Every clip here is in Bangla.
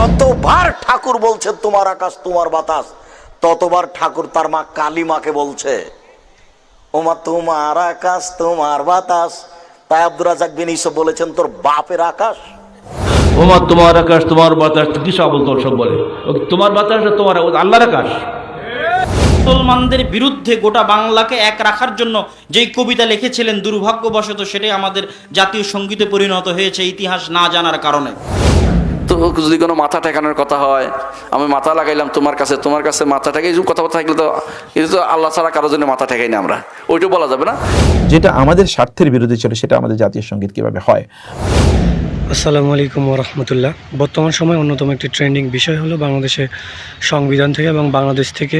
যতবার ঠাকুর বলছে তোমার আকাশ তোমার বাতাস ততবার ঠাকুর তার মা কালী মাকে বলছে ওমা তোমার আকাশ তোমার বাতাস। তাই আব্দুর রাজাক বিন ইসব বলেছেন তোর বাপের আকাশ। ওমা তোমার আকাশ তোমার বাতাস কি সব বলতো সব বলে? তোমার বাতাস তোমার আল্লাহর আকাশ? মুসলমানদের বিরুদ্ধে গোটা বাংলাকে এক রাখার জন্য যেই কবিতা লিখেছিলেন দুর্ভাগ্যবশত সেটাই আমাদের জাতীয় সঙ্গীতে পরিণত হয়েছে ইতিহাস না জানার কারণে। যদি কোনো মাথা ঠেকানোর কথা হয় আমি মাথা লাগাইলাম তোমার কাছে তোমার কাছে মাথা ঠেকাই এইসব কথাবার্তা থাকলে তো এটা তো আল্লাহ ছাড়া কারোর জন্য মাথা ঠেকাই না আমরা। ওইটা বলা যাবে না? যেটা আমাদের স্বার্থের বিরোধী ছিল সেটা আমাদের জাতীয় সংগীত কীভাবে হয়? আসসালামু আলাইকুম রহমতুল্লাহ বর্তমান সময় অন্যতম একটি ট্রেন্ডিং বিষয় হলো বাংলাদেশে সংবিধান থেকে এবং বাংলাদেশ থেকে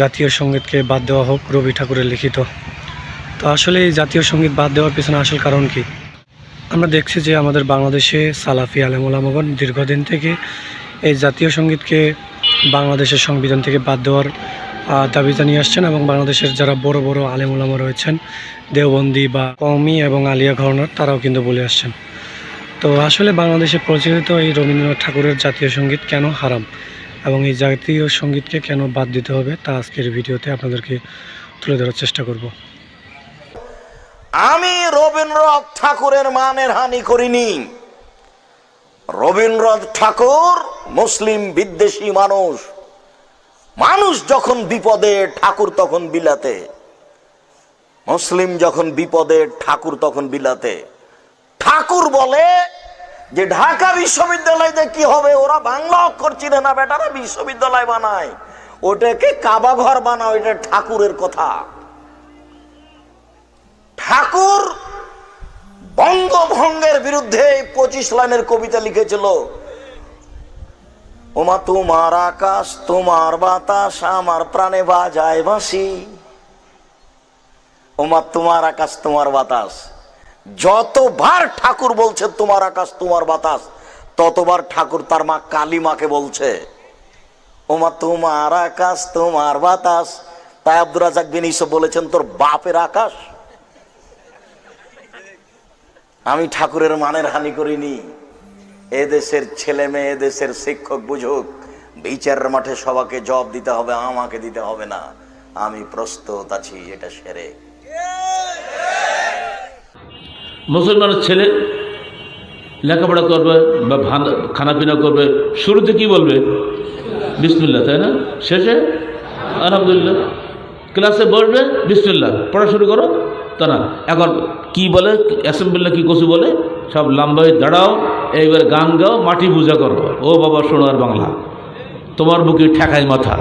জাতীয় সঙ্গীতকে বাদ দেওয়া হোক রবি ঠাকুরের লিখিত। তো আসলে এই জাতীয় সংগীত বাদ দেওয়ার পিছনে আসল কারণ কি? আমরা দেখছি যে আমাদের বাংলাদেশে সালাফি আলেমুলামগণ দীর্ঘদিন থেকে এই জাতীয় সঙ্গীতকে বাংলাদেশের সংবিধান থেকে বাদ দেওয়ার দাবি জানিয়ে আসছেন এবং বাংলাদেশের যারা বড় বড় আলেমুলামা রয়েছেন, দেওবন্দি বা কওমি এবং আলিয়া ঘরনার, তারাও কিন্তু বলে আসছেন। তো আসলে বাংলাদেশে প্রচলিত এই রবীন্দ্রনাথ ঠাকুরের জাতীয় সংগীত কেন হারাম? এবং এই জাতীয় সঙ্গীতকে কেন বাদ দিতে হবে? তা আজকের ভিডিওতে আপনাদেরকে তুলে ধরার চেষ্টা করব। আমি রবীন্দ্রনাথ ঠাকুরের মানের হানি করিনি। রবীন্দ্রনাথ ঠাকুর মুসলিম বিদ্বেষী মানুষ। মানুষ যখন বিপদে, ঠাকুর তখন বিলাতে। মুসলিম যখন বিপদে, ঠাকুর তখন বিলাতে। ঠাকুর বলে যে, ঢাকা বিশ্ববিদ্যালয়তে কি হবে? ওরা বাংলা অক্ষর চিনে না, বেটারা বিশ্ববিদ্যালয় বানায়। ওটাকে কাবা ঘর বানাও, এটা ঠাকুরের কথা। ঠাকুর বঙ্গভঙ্গের বিরুদ্ধে পঁচিশ লাইনের কবিতা লিখেছিল। ওমা তোমার আকাশ, তোমার বাতাস, আমার প্রাণে বাজায় বাঁশি। ওমা তোমার আকাশ, তোমার বাতাস। যতবার ঠাকুর বলছে তোমার আকাশ, তোমার বাতাস, ততবার ঠাকুর তার মা কালী মাকে বলছে। ওমা তোমার আকাশ, তোমার বাতাস। তাই আব্দুর রাজাক বিন ইসব বলেছেন, তোর বাপের আকাশ আমি ঠাকুরের মানের হানি করিনি। এদেশের ছেলে মেয়ে দেশের শিক্ষক, বুঝুক, বিচারের মাঠে সবাকে জব দিতে হবে, আমাকে দিতে হবে না। আমি প্রস্তুত আছি, এটা সেরে। মুসলমানের ছেলে লেখাপড়া করবে বা খানাপিনা করবে, শুরুতে কি বলবে? বিসমিল্লা তাই না? শেষে আলহামদুলিল্লাহ। ক্লাসে বসবে বিসমিল্লা পড়া শুরু করো। তা না। এখন কি বলে অ্যাসেম্বলিটা কি কচু বলে? সব লম্বাই দাঁড়াও, এইবার গান গাও, মাটি পূজা করো। ও বাবা সোনার বাংলা। তোমার বুকে ঠেকায় মাথা।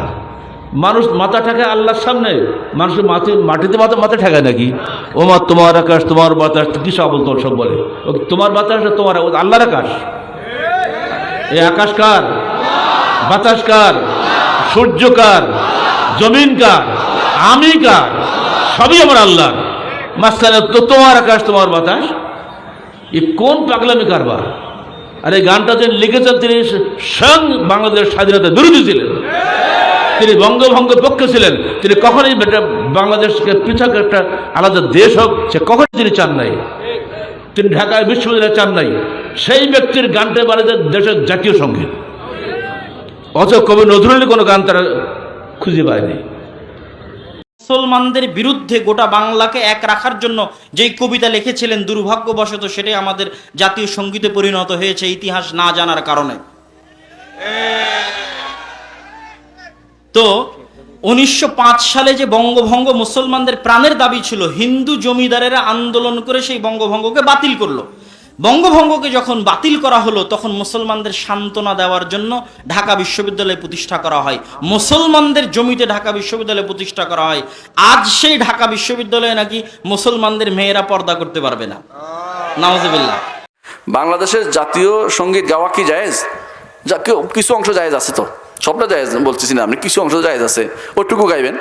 মানুষ মাথা ঠেকায় আল্লাহর সামনে। মানুষের মাটি, মাটিতে মাথা মাথা ঠেকায় নাকি? ও মা তোমার আকাশ, তোমার বাতাস, কি সব বলতো সব বলে? ও তোমার বাতাস তোমার আল্লাহর আকাশ? এই আকাশ কার? বাতাস কার? সূর্য কার? জমিন কার? আমি কার? সবই আমার আল্লাহ মাঝখানে তো তোমার আকাশ, তোমার বাতাস। এ কোন পাগলামি কারবার? আর এই গানটা যিনি লিখেছেন তিনি স্বয়ং বাংলাদেশ স্বাধীনতা বিরোধী ছিলেন। তিনি বঙ্গভঙ্গের পক্ষে ছিলেন। তিনি কখনোই বাংলাদেশকে পৃথক একটা আলাদা দেশ হোক, সে কখনোই তিনি চান নাই। তিনি ঢাকায় বিশ্ববিদ্যালয়ে চান নাই। সেই ব্যক্তির গানটা যে দেশের জাতীয় সংগীত। অথচ কবি নজরুলের কোনো গান তারা খুঁজে পায়নি। মুসলমানদের বিরুদ্ধে গোটা বাংলাকে এক রাখার জন্য যেই কবিতা লিখেছিলেন দুর্ভাগ্যবশত সেটাই আমাদের জাতীয় সঙ্গীতে পরিণত হয়েছে ইতিহাস না জানার কারণে। তো উনিশশো পাঁচ সালে যে বঙ্গভঙ্গ মুসলমানদের প্রাণের দাবি ছিল, হিন্দু জমিদারেরা আন্দোলন করে সেই বঙ্গভঙ্গকে বাতিল করল। বঙ্গভঙ্গকে যখন বাতিল করা হলো, তখন মুসলমানদের সান্ত্বনা দেওয়ার জন্য ঢাকা বিশ্ববিদ্যালয় প্রতিষ্ঠা করা হয়। মুসলমানদের জমিতে ঢাকা বিশ্ববিদ্যালয় প্রতিষ্ঠা করা হয়। আজ সেই ঢাকা বিশ্ববিদ্যালয়ে নাকি মুসলমানদের মেয়েরা পর্দা করতে পারবে না। নওয়াজবিল্লাহ বাংলাদেশের জাতীয় সংগীত গাওয়া কি জায়েজ? কিছু অংশ জায়েজ আছে তো। সবটা জায়েজ বলতেছি না আপনি কিছু অংশ জায়েজ আছে। ওটুকু গাইবেন।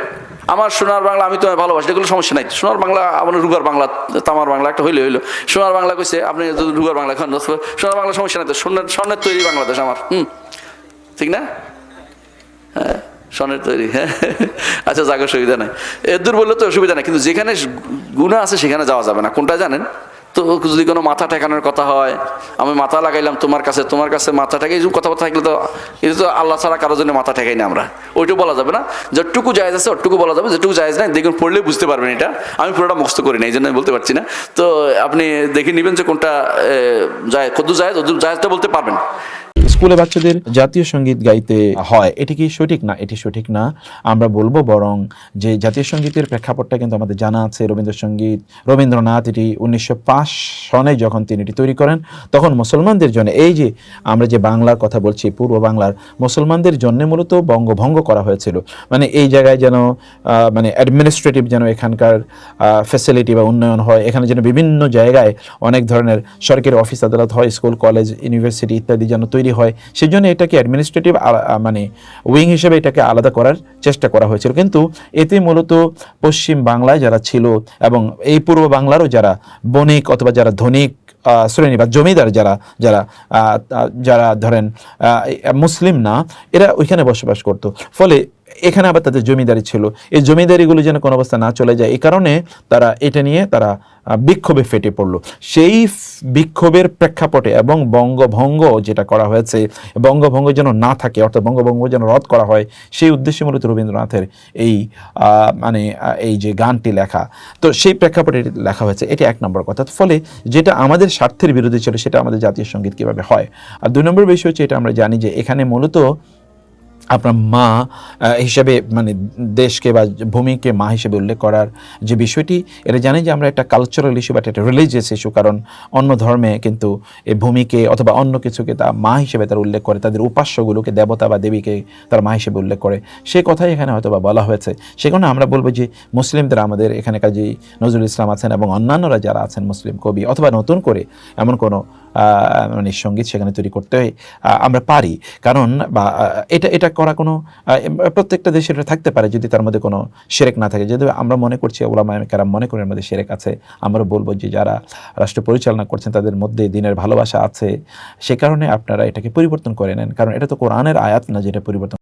আমার সোনার বাংলা আমি তোমায় ভালোবাসি, এগুলো সমস্যা নাই। সোনার বাংলা, আমার রুগার বাংলা, তামার বাংলা একটা হইলে, হইল। সোনার বাংলা কইছে, আপনি রুগার বাংলা খান সোনার বাংলা সমস্যা নাই তো সোনার স্বর্ণের তৈরি বাংলাদেশ আমার। হুম। ঠিক না? হ্যাঁ স্বর্ণের তৈরি হ্যাঁ। আচ্ছা যাকে সুবিধা নাই। এ দূর বললে তো অসুবিধা নাই, কিন্তু যেখানে গুণা আছে, সেখানে যাওয়া যাবে না। কোনটা জানেন? তো যদি কোনো মাথা ঠেকানোর কথা হয়, আমি মাথা লাগাইলাম তোমার কাছে তোমার কাছে মাথা ঠেকে এইসব কথাবার্তা থাকলে তো এটা তো আল্লাহ ছাড়া কারোর জন্য মাথা ঠেকাই না আমরা। ওইটুকু বলা যাবে না? যতটুকু জায়জ আছে ওটুকু বলা যাবে, যেটুকু জায়জ নাই, দেখুন পড়লে বুঝতে পারবেন এটা। আমি পুরোটা মুখস্থ করি না, এই জন্য আমি বলতে পারছি না। তো আপনি দেখে নেবেন যে কোনটা যায় কদ্দু জায়জ জায়জটা বলতে পারবেন। স্কুলে বাচ্চাদের জাতীয় সংগীত গাইতে হয়। এটি কি সঠিক না? এটি সঠিক না। আমরা বলব বরং যে জাতীয় সঙ্গীতের প্রেক্ষাপটটা কিন্তু আমাদের জানা আছে। রবীন্দ্রসঙ্গীত, রবীন্দ্রনাথ, এটি উনিশশো পাঁচ সনে যখন তিনি এটি তৈরি করেন, তখন মুসলমানদের জন্য এই যে আমরা যে বাংলার কথা বলছি, পূর্ব বাংলার মুসলমানদের জন্য মূলত বঙ্গভঙ্গ করা হয়েছিল। মানে এই জায়গায় যেন মানে অ্যাডমিনিস্ট্রেটিভ যেন এখানকার ফ্যাসিলিটি বা উন্নয়ন হয়, এখানে যেন বিভিন্ন জায়গায় অনেক ধরনের সরকারি অফিস আদালত হয় স্কুল কলেজ ইউনিভার্সিটি ইত্যাদি যেন তৈরি হয় সেই জন্য এটাকে অ্যাডমিনিস্ট্রেটিভ মানে উইং হিসেবে এটাকে আলাদা করার চেষ্টা করা হয়েছিল। কিন্তু এতে মূলত পশ্চিম বাংলায় যারা ছিল এবং এই পূর্ব বাংলারও যারা বণিক অথবা যারা ধনিক শ্রেণি বা জমিদার যারা যারা যারা ধরেন মুসলিম না, এরা ওইখানে বসবাস করত। ফলে এখানে আবার তাদের জমিদারি ছিল। এই জমিদারিগুলো যেন কোনো অবস্থা না চলে যায়, এই কারণে তারা এটা নিয়ে তারা বিক্ষোভে ফেটে পড়ল। সেই বিক্ষোভের প্রেক্ষাপটে এবং বঙ্গভঙ্গ যেটা করা হয়েছে, বঙ্গভঙ্গ যেন না থাকে, অর্থাৎ বঙ্গভঙ্গ যেন রদ করা হয়, সেই উদ্দেশ্যে মূলত রবীন্দ্রনাথের এই মানে এই যে গানটি লেখা। তো সেই প্রেক্ষাপটে লেখা হয়েছে, এটি এক নম্বর কথা। ফলে যেটা আমাদের স্বার্থের বিরোধী ছিল, সেটা আমাদের জাতীয় সংগীত কীভাবে হয়? আর দুই নম্বর বিষয় হচ্ছে, এটা আমরা জানি যে এখানে মূলত আপনার মা হিসেবে মানে দেশকে বা ভূমিকে মা হিসেবে উল্লেখ করার যে বিষয়টি, এটা জানি যে আমরা একটা কালচারাল ইস্যু বা একটা রিলিজিয়াস ইস্যু কারণ অন্য ধর্মে কিন্তু এই ভূমিকে অথবা অন্য কিছুকে তা মা হিসেবে তারা উল্লেখ করে, তাদের উপাস্যগুলোকে, দেবতা বা দেবীকে তারা মা হিসেবে উল্লেখ করে। সে কথাই এখানে হয়তো বা বলা হয়েছে। সে কারণে আমরা বলব যে মুসলিমদের আমাদের এখানে কাজী নজরুল ইসলাম আছেন এবং অন্যান্যরা যারা আছেন মুসলিম কবি, অথবা নতুন করে এমন কোনো মানে সংগীত সেখানে তৈরি করতে আমরা পারি। কারণ বা এটা এটা করা কোনো প্রত্যেকটা দেশের থাকতে পারে যদি তার মধ্যে কোনো সেরেক না থাকে। যদি আমরা মনে করছি ওলামা কারাম মনে করেন মধ্যে সেরেক আছে, আমরা বলব যে যারা রাষ্ট্র পরিচালনা করছেন তাদের মধ্যে দিনের ভালোবাসা আছে, সে কারণে আপনারা এটাকে পরিবর্তন করে নেন। কারণ এটা তো কোরআনের আয়াত না যেটা পরিবর্তন